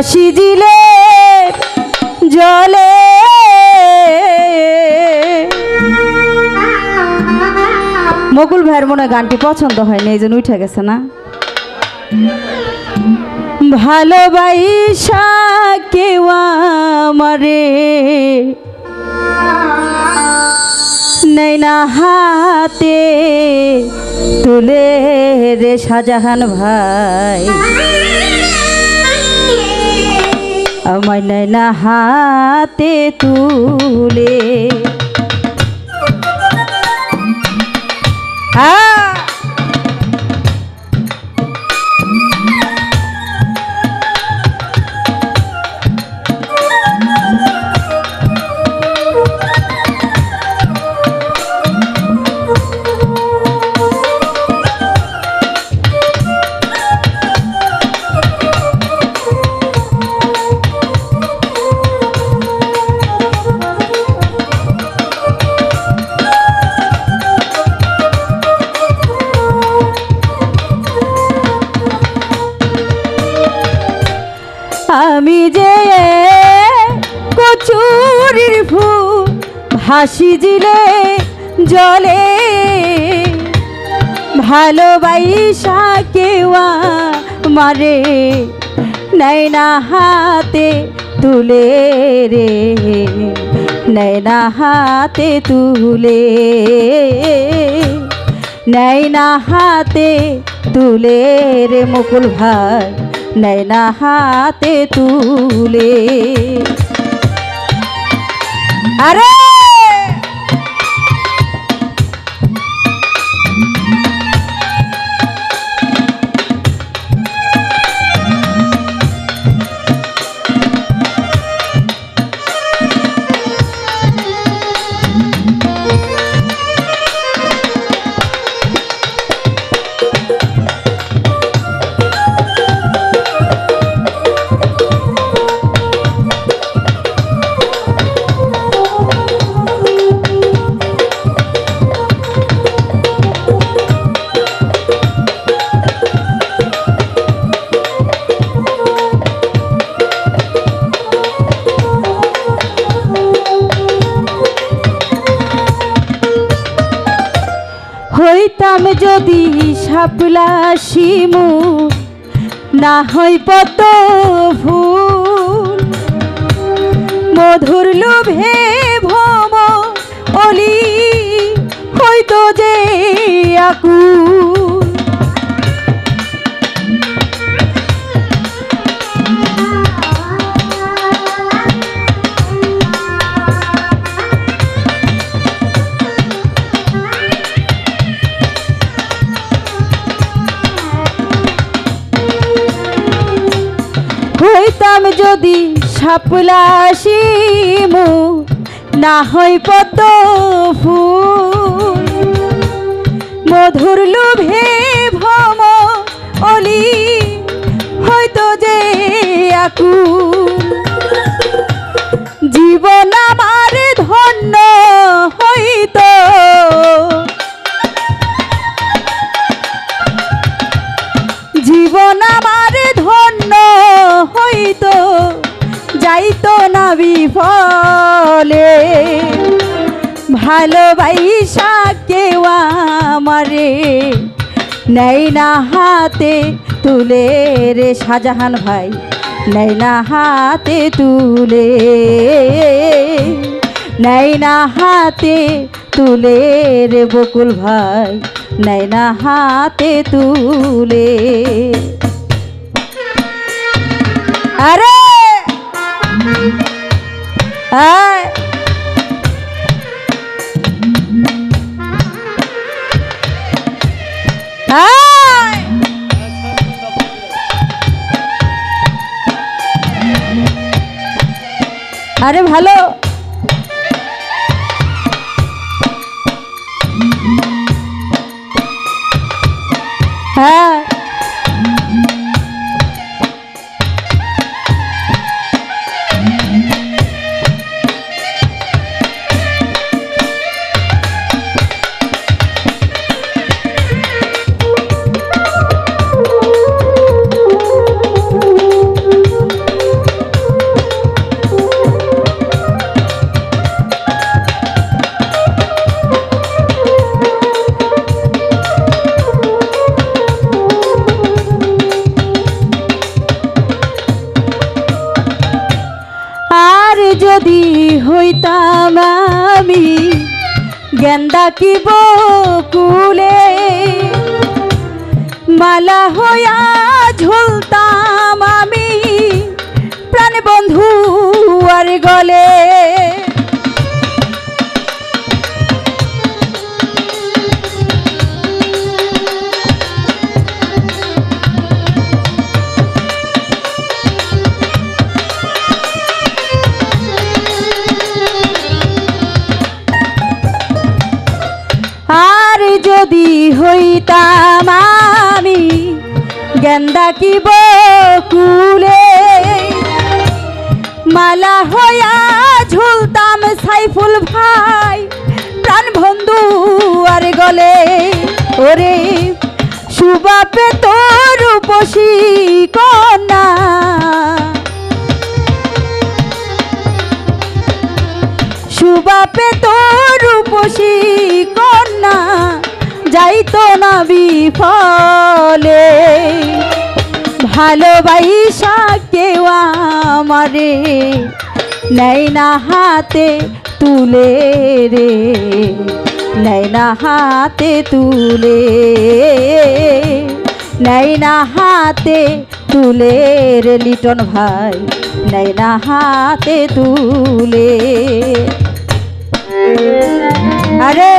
ভাসি দিলে জলে। মকুল ভাইয়ের মনে গানটি পছন্দ হয়নি, এই জন্য উঠে গেছে না। ভালোবাসা কেউ আমারে নেই না হাতে, তুলে রে শাহজাহান ভাই। আমায় নেই না হাতে তুলে। আ আমি যে কচুরির ফুল ভাসি দিলে জলে ভালোবাসা কেউ মারে নেয় না হাতে তুলে রে, নেয় না হাতে তুলে, নেয় না হাতে তুলে রে মুকুল ভাই। নেয় না হাতে তুলে। আরে! হইতাম যদি সাপলা শিমু, না হই পত ভুল। মধুর লোভে ভম অলি, হইতো যে আকুল। যদি সাপলাসি মু না হয় পত ফুল। মধুর লোভে ভম অলি হয়তো যে আকুল। ভালোবাসা কেউ আমারে নেই না হাতে তুলে রে শাহজাহান ভাই নেই না হাতে তুলে নেই না হাতে তুলে রে বকুল ভাই নেই না হাতে তুলে। আরে আরে ভালো। হ্যাঁ। গেন্দা কি বকুলে মালা হইয়া ঝুলতাম আমি। প্রাণ বন্ধু আর গলে যদি হইতাম আমি গেন্দা কি বকুলে মালা হইয়া ঝুলতাম সাইফুল ভাই, প্রাণ বন্ধু আর গলে। ওরে, সুবাপে তোর উপসী কন্যা। সুবাপে তোর উপসী কন্যা। যাইতো না বিফলে ভালোবাইসা কেউ আমারে নাই না হাতে তুলে রে নেই না হাতে তুলে নাই না হাতে তুলে রে লিটন ভাই নেই না হাতে তুলে। আরে